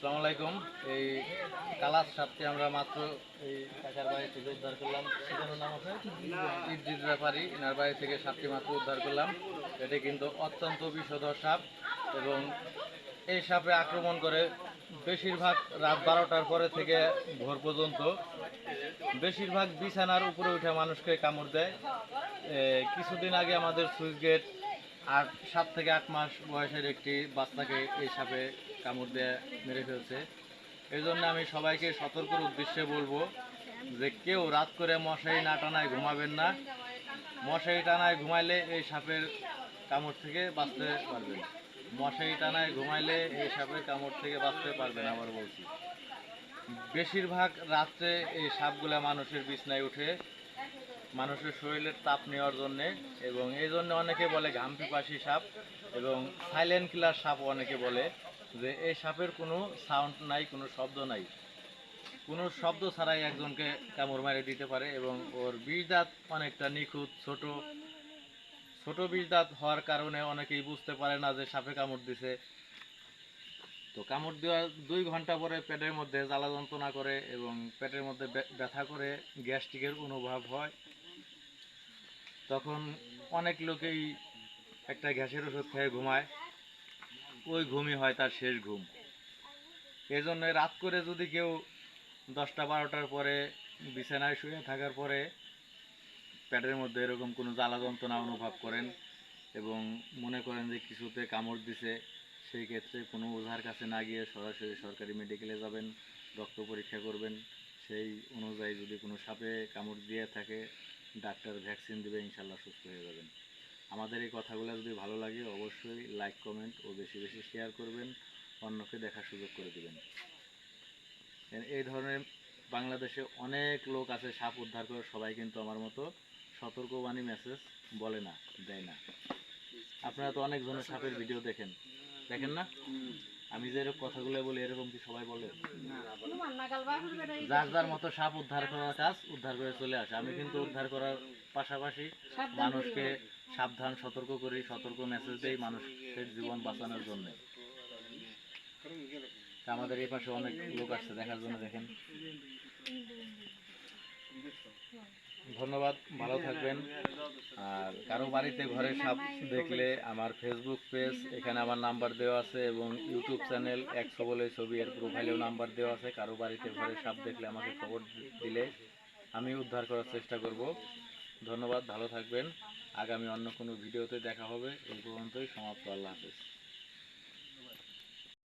আসসালামু আলাইকুম। এই কালার সাপটি আমরা মাত্র এই কাকার বাড়ি থেকে উদ্ধার করলাম। সেটার নাম আছে ব্যাপারী। এনার বাড়ি থেকে সাপটি মাত্র উদ্ধার করলাম। এটি কিন্তু অত্যন্ত বিষধর সাপ এবং এই সাপে আক্রমণ করে বেশিরভাগ রাত বারোটার পরে থেকে ভোর পর্যন্ত বেশিরভাগ বিছানার উপরে উঠে মানুষকে কামড় দেয়। কিছুদিন আগে আমাদের সুইচ গেট আট সাত থেকে আট মাস বয়সের একটি বাচ্চাকে এই সাপে কামড় দিয়ে মেরে ফেলছে। এই জন্য আমি সবাইকে সতর্কর উদ্দেশ্যে বলব যে কেউ রাত করে মশারি না টানায় ঘুমাবেন না। মশারি টানায় ঘুমাইলে এই সাপের কামড় থেকে বাঁচতে পারবেন। মশারি টানায় ঘুমাইলে এই সাপের কামড় থেকে বাঁচতে পারবেন, আবার বলছি। বেশিরভাগ রাত্রে এই সাপগুলা মানুষের বিছনায় উঠে মানুষের শরীরের তাপ নেওয়ার জন্যে এবং এই জন্য অনেকে বলে ঘাম পিপাসী সাপ এবং সাইলেন্ট কিলার সাপ অনেকে বলে যে এই সাপের কোনো সাউন্ড নাই, কোনো শব্দ নাই। কোনো শব্দ ছাড়াই একজনকে কামড় মারে দিতে পারে এবং ওর বীজ দাঁত অনেকটা নিখুঁত, ছোট ছোট বীজ দাঁত হওয়ার কারণে অনেকেই বুঝতে পারে না যে সাপে কামড় দিছে। তো কামড় দেওয়ার দুই ঘণ্টা পরে পেটের মধ্যে জ্বালা যন্ত্রণা করে এবং পেটের মধ্যে ব্যথা করে, গ্যাস্ট্রিকের অনুভব হয়। তখন অনেক লোকেই একটা গ্যাসের ওষুধ খেয়ে ঘুমায়। ওই ঘুমই হয় তার শেষ ঘুম। এই জন্য রাত করে যদি কেউ দশটা, বারোটার পরে বিছানায় শুয়ে থাকার পরে পেটের মধ্যে এরকম কোনো জ্বালা যন্ত্রণা অনুভব করেন এবং মনে করেন যে কিছুতে কামড় দিছে, সেই ক্ষেত্রে কোনো ওঝার কাছে না গিয়ে সরাসরি সরকারি মেডিকেলে যাবেন, রক্ত পরীক্ষা করবেন, সেই অনুযায়ী যদি কোনো সাপে কামড় দিয়ে থাকে ডাক্তার ভ্যাকসিন দেবে, ইনশাল্লাহ সুস্থ হয়ে যাবেন। আমাদের এই কথাগুলো যদি ভালো লাগে, অবশ্যই লাইক, কমেন্ট ও বেশি বেশি শেয়ার করবেন, অন্যকে দেখার সুযোগ করে দেবেন। এই ধরনের বাংলাদেশে অনেক লোক আছে, সাপ উদ্ধার করে, সবাই কিন্তু আমার মতো সতর্কবাণী মেসেজ বলে না, দেয় না। আপনারা তো অনেক ধরনের সাপের ভিডিও দেখেন। দেখেন না? আমি যে এরকম কথাগুলো বলি এরকম কি সবাই বলে? যার যার মতো সাপ উদ্ধার করার কাজ উদ্ধার করে চলে আসে। আমি কিন্তু উদ্ধার করার পাশাপাশি মানুষকে সাবধান সতর্ক করি সতর্ক মেসেজ দেই মানুষের জীবন বাঁচানোর জন্য। আমাদের এই পাশে অনেক লোক আসছে দেখার জন্য দেখেন। ধন্যবাদ, ভালো থাকবেন। আর কারও বাড়িতে ঘরে সাপ দেখলে আমার ফেসবুক পেজ এখানে আমার নাম্বার দেওয়া আছে এবং ইউটিউব চ্যানেল একশো বলে ছবি এর প্রোফাইলেও নাম্বার দেওয়া আছে। কারও বাড়িতে ঘরে সাপ দেখলে আমাকে খবর দিলে আমি উদ্ধার করার চেষ্টা করব। ধন্যবাদ, ভালো থাকবেন। আগামী অন্য কোনো ভিডিওতে দেখা হবে। এই পর্যন্তই, সমাপ্ত। আল্লাহ হাফেজ।